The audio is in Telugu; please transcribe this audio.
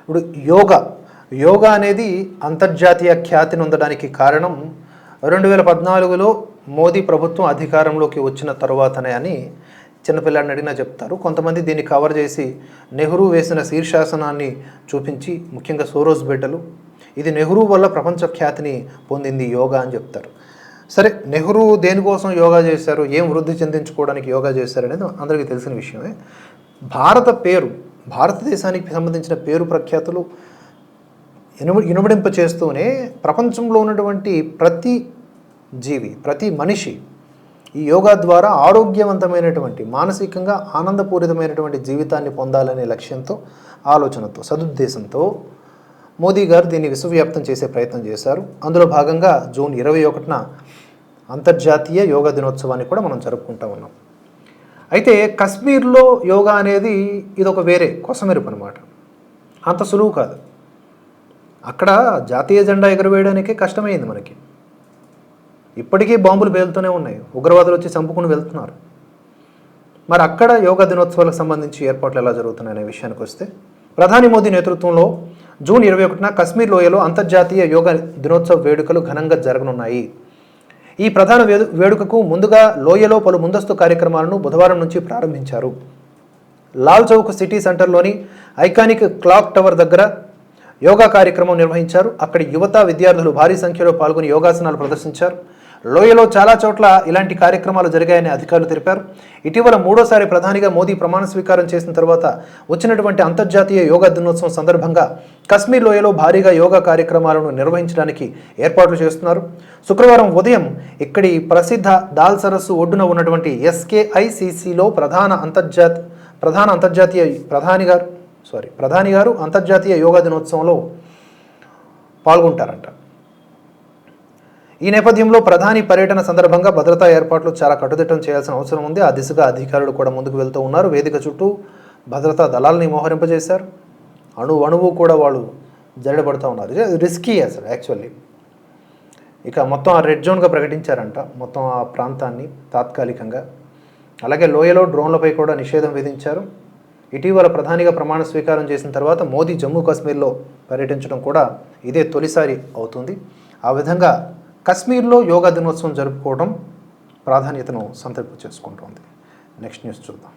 ఇప్పుడు యోగా యోగా అనేది అంతర్జాతీయ ఖ్యాతిని పొందడానికి కారణం రెండు వేల పద్నాలుగులో మోదీ ప్రభుత్వం అధికారంలోకి వచ్చిన తరువాతనే అని చిన్నపిల్లాడిని అడిగినా చెప్తారు. కొంతమంది దీన్ని కవర్ చేసి నెహ్రూ వేసిన శీర్షాసనాన్ని చూపించి ముఖ్యంగా సోరోస్ బిడ్డలు ఇది నెహ్రూ వల్ల ప్రపంచ ఖ్యాతిని పొందింది యోగా అని చెప్తారు. సరే నెహ్రూ దేనికోసం యోగా చేశారు? ఏం వృద్ధి చెందించుకోవడానికి యోగా చేశారు అనేది అందరికీ తెలిసిన విషయమే. భారత పేరు భారతదేశానికి సంబంధించిన పేరు ప్రఖ్యాతులు ఇనుమ ఇనుమడింప చేస్తూనే ప్రపంచంలో ఉన్నటువంటి ప్రతి జీవి ప్రతి మనిషి ఈ యోగా ద్వారా ఆరోగ్యవంతమైనటువంటి మానసికంగా ఆనందపూరితమైనటువంటి జీవితాన్ని పొందాలనే లక్ష్యంతో ఆలోచనతో సదుద్దేశంతో మోదీ గారు దీన్ని విశ్వవ్యాప్తం చేసే ప్రయత్నం చేశారు. అందులో భాగంగా జూన్ ఇరవై ఒకటిన అంతర్జాతీయ యోగా దినోత్సవాన్ని కూడా మనం జరుపుకుంటా ఉన్నాం. అయితే కశ్మీర్లో యోగా అనేది ఇది ఒక వేరే కొసమెరుపు అనమాట అంత సులువు కాదు. అక్కడ జాతీయ జెండా ఎగురవేయడానికే కష్టమైంది మనకి. ఇప్పటికీ బాంబులు పేలుతూనే ఉన్నాయి. ఉగ్రవాదులు వచ్చి చంపుకుని వెళ్తున్నారు. మరి అక్కడ యోగా దినోత్సవాలకు సంబంధించి ఏర్పాట్లు ఎలా జరుగుతున్నాయి అనే విషయానికి వస్తే ప్రధాని మోదీ నేతృత్వంలో జూన్ ఇరవై ఒకటిన కశ్మీర్ లోయలో అంతర్జాతీయ యోగా దినోత్సవ వేడుకలు ఘనంగా జరగనున్నాయి. ఈ ప్రధాన వేడు వేడుకకు ముందుగా లోయలో పలు ముందస్తు కార్యక్రమాలను బుధవారం నుంచి ప్రారంభించారు. లాల్ చౌక్ సిటీ సెంటర్లోని ఐకానిక్ క్లాక్ టవర్ దగ్గర యోగా కార్యక్రమం నిర్వహించారు. అక్కడి యువత విద్యార్థులు భారీ సంఖ్యలో పాల్గొని యోగాసనాలు ప్రదర్శించారు. లోయలో చాలా చోట్ల ఇలాంటి కార్యక్రమాలు జరిగాయని అధికారులు తెలిపారు. ఇటీవల మూడోసారి ప్రధానిగా మోదీ ప్రమాణ స్వీకారం చేసిన తర్వాత వచ్చినటువంటి అంతర్జాతీయ యోగా దినోత్సవం సందర్భంగా కశ్మీర్ లోయలో భారీగా యోగా కార్యక్రమాలను నిర్వహించడానికి ఏర్పాట్లు చేస్తున్నారు. శుక్రవారం ఉదయం ఇక్కడి ప్రసిద్ధ దాల్ సరస్సు ఒడ్డున ఉన్నటువంటి ఎస్కేఐసిసిలో ప్రధాన అంతర్జాత ప్రధాన అంతర్జాతీయ ప్రధాని గారు సారీ ప్రధాని గారు అంతర్జాతీయ యోగా దినోత్సవంలో పాల్గొంటారంట. ఈ నేపథ్యంలో ప్రధాని పర్యటన సందర్భంగా భద్రతా ఏర్పాట్లు చాలా కట్టుదిట్టం చేయాల్సిన అవసరం ఉంది. ఆ దిశగా అధికారులు కూడా ముందుకు వెళ్తూ ఉన్నారు. వేదిక చుట్టూ భద్రతా దళాలని మోహరింపజేశారు. అణు అణువు కూడా వాళ్ళు జరడబడుతూ ఉన్నారు. రిస్కీ అసలు యాక్చువల్లీ ఇక మొత్తం ఆ రెడ్ జోన్గా ప్రకటించారంట. మొత్తం ఆ ప్రాంతాన్ని తాత్కాలికంగా. అలాగే లోయలో డ్రోన్లపై కూడా నిషేధం విధించారు. ఇటీవల ప్రధానిగా ప్రమాణ స్వీకారం చేసిన తర్వాత మోదీ జమ్మూ కాశ్మీర్లో పర్యటించడం కూడా ఇదే తొలిసారి అవుతుంది. ఆ విధంగా కశ్మీర్లో యోగా దినోత్సవం జరుపుకోవడం ప్రాధాన్యతను సంతృప్తి చేసుకుంటోంది. నెక్స్ట్ న్యూస్ చూద్దాం.